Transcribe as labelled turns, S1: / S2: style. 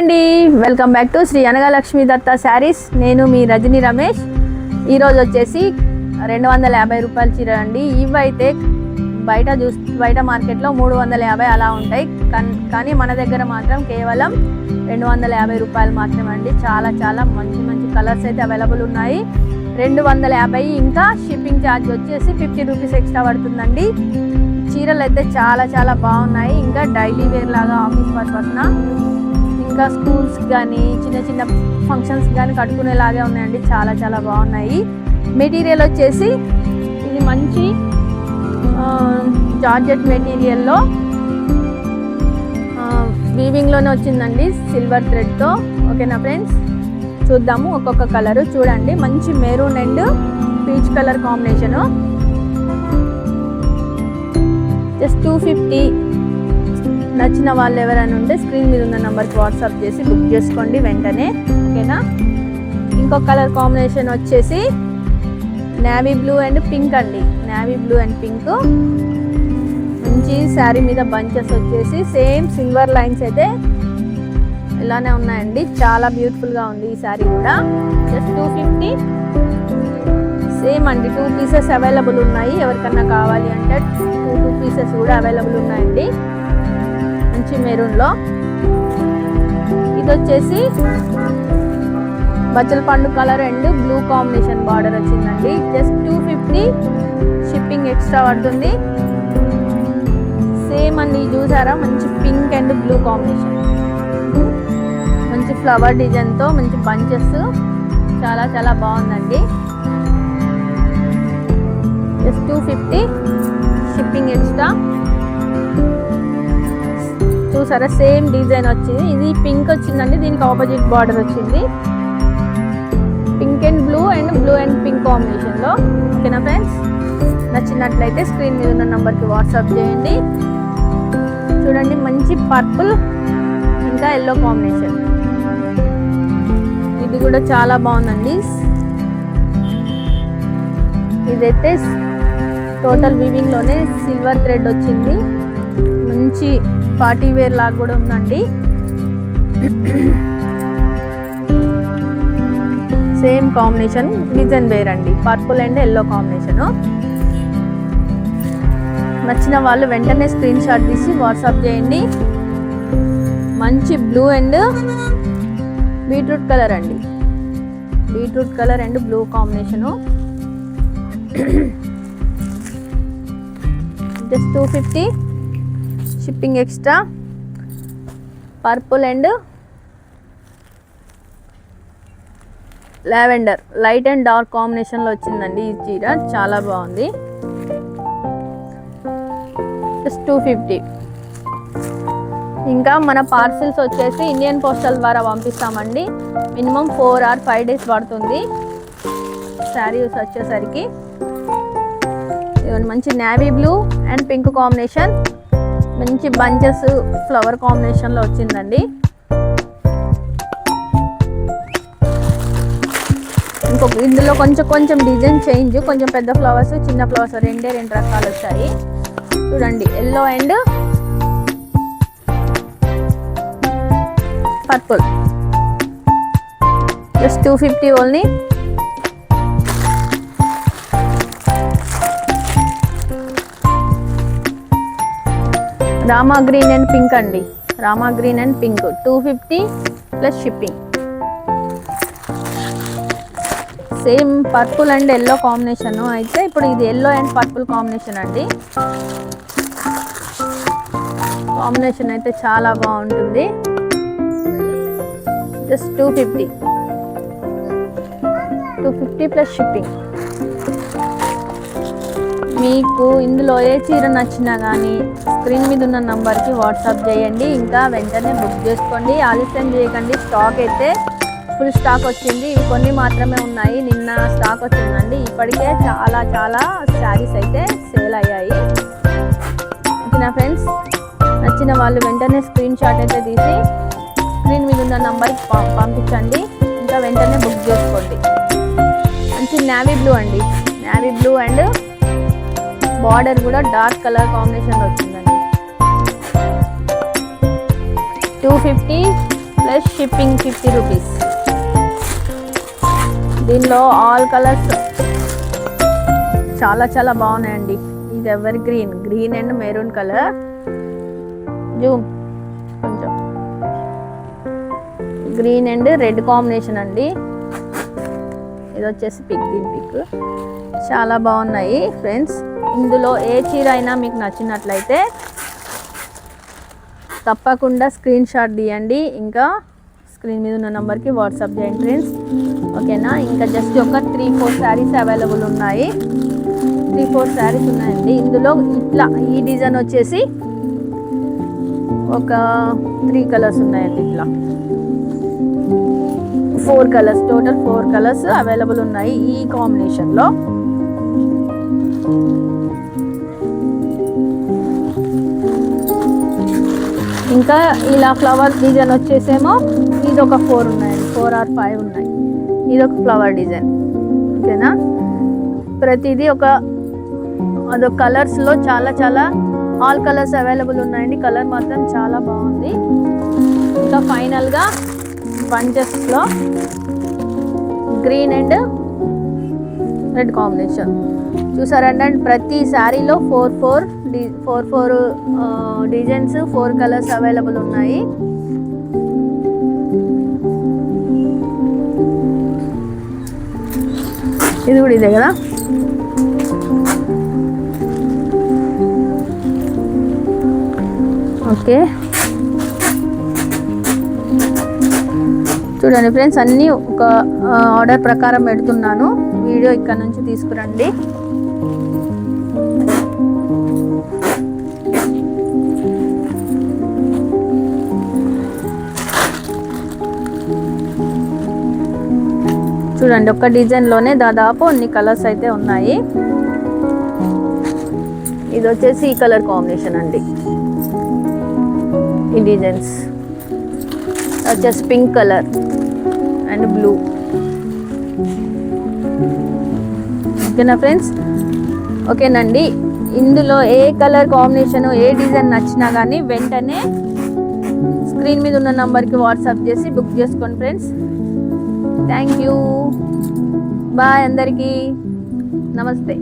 S1: అండి. Welcome back to Shri Anagalakshmi Datta saris నేను మీ రజని రమేష్. ఈరోజు వచ్చేసి రెండు వందల యాభై రూపాయల చీర అండి. ఇవైతే బయట చూస్ బయట మార్కెట్లో మూడు వందల యాభై అలా ఉంటాయి. కానీ మన దగ్గర మాత్రం కేవలం రెండు వందల యాభై రూపాయలు మాత్రమే అండి. చాలా చాలా మంచి మంచి కలర్స్ అయితే అవైలబుల్ ఉన్నాయి. రెండు వందల యాభై ఇంకా షిప్పింగ్ ఛార్జ్ వచ్చేసి ఫిఫ్టీ రూపీస్ ఎక్స్ట్రా పడుతుందండి. చీరలు అయితే చాలా చాలా బాగున్నాయి. ఇంకా డైలీ వేర్ లాగా ఆఫీస్ పర్పస్న ఇంకా స్కూల్స్ కానీ చిన్న చిన్న ఫంక్షన్స్ కానీ కట్టుకునేలాగే ఉన్నాయండి. చాలా చాలా బాగున్నాయి. మెటీరియల్ వచ్చేసి ఇది మంచి జార్జెట్ మెటీరియల్లో వీవింగ్లోనే వచ్చిందండి. సిల్వర్ థ్రెడ్తో ఓకేనా ఫ్రెండ్స్ చూద్దాము ఒక్కొక్క కలరు చూడండి. మంచి maroon and peach colour combination just two fifty నచ్చిన వాళ్ళు ఎవరైనా ఉంటే స్క్రీన్ మీద ఉన్న నెంబర్కి వాట్సాప్ చేసి బుక్ చేసుకోండి వెంటనే ఓకేనా? ఇంకో కలర్ కాంబినేషన్ వచ్చేసి నావీ బ్లూ అండ్ పింక్ అండి. Navy blue and pink. మంచి శారీ మీద బంచెస్ వచ్చేసి సేమ్ సిల్వర్ లైన్స్ అయితే ఇలానే ఉన్నాయండి. చాలా బ్యూటిఫుల్గా ఉంది ఈ శారీ కూడా. Just two fifty. సేమ్ అండి టూ పీసెస్ అవైలబుల్ ఉన్నాయి. ఎవరికన్నా కావాలి అంటే టూ టూ పీసెస్ కూడా అవైలబుల్ ఉన్నాయండి. మంచి మెరూన్లో. ఇది వచ్చేసి బచ్చల పండు colour and blue combination border వచ్చిందండి. Just two fifty shipping extra పడుతుంది. సేమ్ అండి చూసారా? మంచి పింక్ అండ్ బ్లూ కాంబినేషన్. మంచి ఫ్లవర్ డిజైన్తో మంచి బంచెస్. చాలా చాలా బాగుందండి. Just two fifty shipping extra. చూసారా? సేమ్ డిజైన్ వచ్చింది. ఇది పింక్ వచ్చిందండి. దీనికి ఆపోజిట్ బార్డర్ వచ్చింది. Pink and blue and blue and pink కాంబినేషన్లో. ఓకేనా ఫ్రెండ్స్? నచ్చినట్లయితే స్క్రీన్ మీద ఉన్న నెంబర్కి వాట్సాప్ చేయండి. చూడండి మంచి పర్పుల్ ఇంకా ఎల్లో కాంబినేషన్. ఇది కూడా చాలా బాగుందండి. ఇదైతే టోటల్ వీవింగ్లోనే సిల్వర్ థ్రెడ్ వచ్చింది. మంచి పార్టీ వేర్ లాగా కూడా ఉందండి. సేమ్ కాంబినేషన్ డిజైన్ వేర్ అండి. పర్పుల్ అండ్ ఎల్లో కాంబినేషను నచ్చిన వాళ్ళు వెంటనే స్క్రీన్ షాట్ తీసి వాట్సాప్ చేయండి. మంచి బ్లూ అండ్ బీట్రూట్ కలర్ అండి. Beetroot colour and blue combination just two fifty shipping extra purple and lavender. Light and dark కాంబినేషన్లో వచ్చిందండి ఈ చీర. చాలా బాగుంది. జస్ట్ టూ ఫిఫ్టీ ఇంకా మన పార్సిల్స్ వచ్చేసి ఇండియన్ పోస్టల్ ద్వారా పంపిస్తామండి. Minimum four or five days పడుతుంది. శారీస్ వచ్చేసరికి. మంచి navy blue and pink combination మంచి బంచెస్ ఫ్లవర్ కాంబినేషన్లో వచ్చిందండి. ఇంకొక ఇందులో కొంచెం కొంచెం డిజైన్ చేంజ్ కొంచెం పెద్ద ఫ్లవర్స్ చిన్న ఫ్లవర్స్ రెండే రెండు రకాలు వచ్చాయి. చూడండి yellow and purple. Just two fifty only. Rama green and pink అండి. Rama green and pink. Two fifty plus shipping same purple and yellow combination అయితే ఇప్పుడు ఇది ఎల్లో అండ్ పర్పుల్ కాంబినేషన్ అండి. కాంబినేషన్ అయితే చాలా బాగుంటుంది. Just two fifty two fifty plus shipping మీకు ఇందులో ఏ చీర నచ్చినా కానీ స్క్రీన్ మీద ఉన్న నంబర్కి వాట్సాప్ చేయండి. ఇంకా వెంటనే బుక్ చేసుకోండి. ఆలస్యం చేయకండి. స్టాక్ అయితే ఫుల్ స్టాక్ వచ్చింది. ఇవి కొన్ని మాత్రమే ఉన్నాయి. నిన్న స్టాక్ వచ్చిందండి. ఇప్పటికే చాలా చాలా శారీస్ అయితే సేల్ అయ్యాయి. ఓకేనా ఫ్రెండ్స్? నచ్చిన వాళ్ళు వెంటనే స్క్రీన్ షాట్ అయితే తీసి స్క్రీన్ మీద ఉన్న నంబర్కి పం- పంపించండి. ఇంకా వెంటనే బుక్ చేసుకోండి. మంచి నావీ బ్లూ అండి. నావీ బ్లూ అండ్ బార్డర్ కూడా డార్క్ కలర్ కాంబినేషన్లో వచ్చింది. Two fifty plus shipping fifty rupees. దీనిలో ఆల్ కలర్స్ చాలా చాలా బాగున్నాయండి. ఇది evergreen green and maroon colour. Zoom కొంచెం. గ్రీన్ అండ్ రెడ్ కాంబినేషన్ అండి. ఇది వచ్చేసి పిక్ దీని పిక్. చాలా బాగున్నాయి ఫ్రెండ్స్. ఇందులో ఏ చీర అయినా మీకు నచ్చినట్లయితే తప్పకుండా స్క్రీన్ షాట్ తీయండి. ఇంకా స్క్రీన్ మీద ఉన్న నెంబర్కి వాట్సాప్ చేయండి ఫ్రెండ్స్ ఓకేనా ఇంకా జస్ట్ ఒక త్రీ ఫోర్ శారీస్ అవైలబుల్ ఉన్నాయి. త్రీ ఫోర్ శారీస్ ఉన్నాయండి. ఇందులో ఇట్లా ఈ డిజైన్ వచ్చేసి ఒక త్రీ కలర్స్ ఉన్నాయండి ఇట్లా. Four colours total four colours available ఉన్నాయి ఈ కాంబినేషన్లో ఇంకా ఇలా ఫ్లవర్ డిజైన్ వచ్చేసేమో ఇది ఒక ఫోర్ ఉన్నాయండి ఫోర్ ఆర్ ఫైవ్ ఉన్నాయి. ఇది ఒక ఫ్లవర్ డిజైన్ ఓకేనా? ప్రతిదీ ఒక అదొక కలర్స్లో చాలా చాలా ఆల్ కలర్స్ అవైలబుల్ ఉన్నాయండి. కలర్ మాత్రం చాలా బాగుంది. ఇంకా ఫైనల్గా బంచెస్లో గ్రీన్ అండ్ రెడ్ కాంబినేషన్ చూసారంటే ప్రతి శారీలో four four D four four designs four colours available ఉన్నాయి. ఇది కూడా ఇదే కదా? ఓకే. చూడండి ఫ్రెండ్స్ అన్నీ ఒక ఆర్డర్ ప్రకారం పెడుతున్నాను. వీడియో ఇక్కడ నుంచి తీసుకురండి. చూడండి ఒక డిజైన్లోనే దాదాపు అన్ని కలర్స్ అయితే ఉన్నాయి. ఇది వచ్చేసి ఈ కలర్ కాంబినేషన్ అండి. ఈ డిజైన్స్. వచ్చేసి పింక్ కలర్ అండ్ బ్లూ. ఓకేనా ఫ్రెండ్స్? ఓకేనండి. ఇందులో ఏ కలర్ కాంబినేషన్ ఏ డిజైన్ నచ్చినా కానీ వెంటనే స్క్రీన్ మీద ఉన్న నంబర్కి వాట్సాప్ చేసి బుక్ చేసుకోండి ఫ్రెండ్స్. Thank you. బాయ్ అందరికీ. నమస్తే.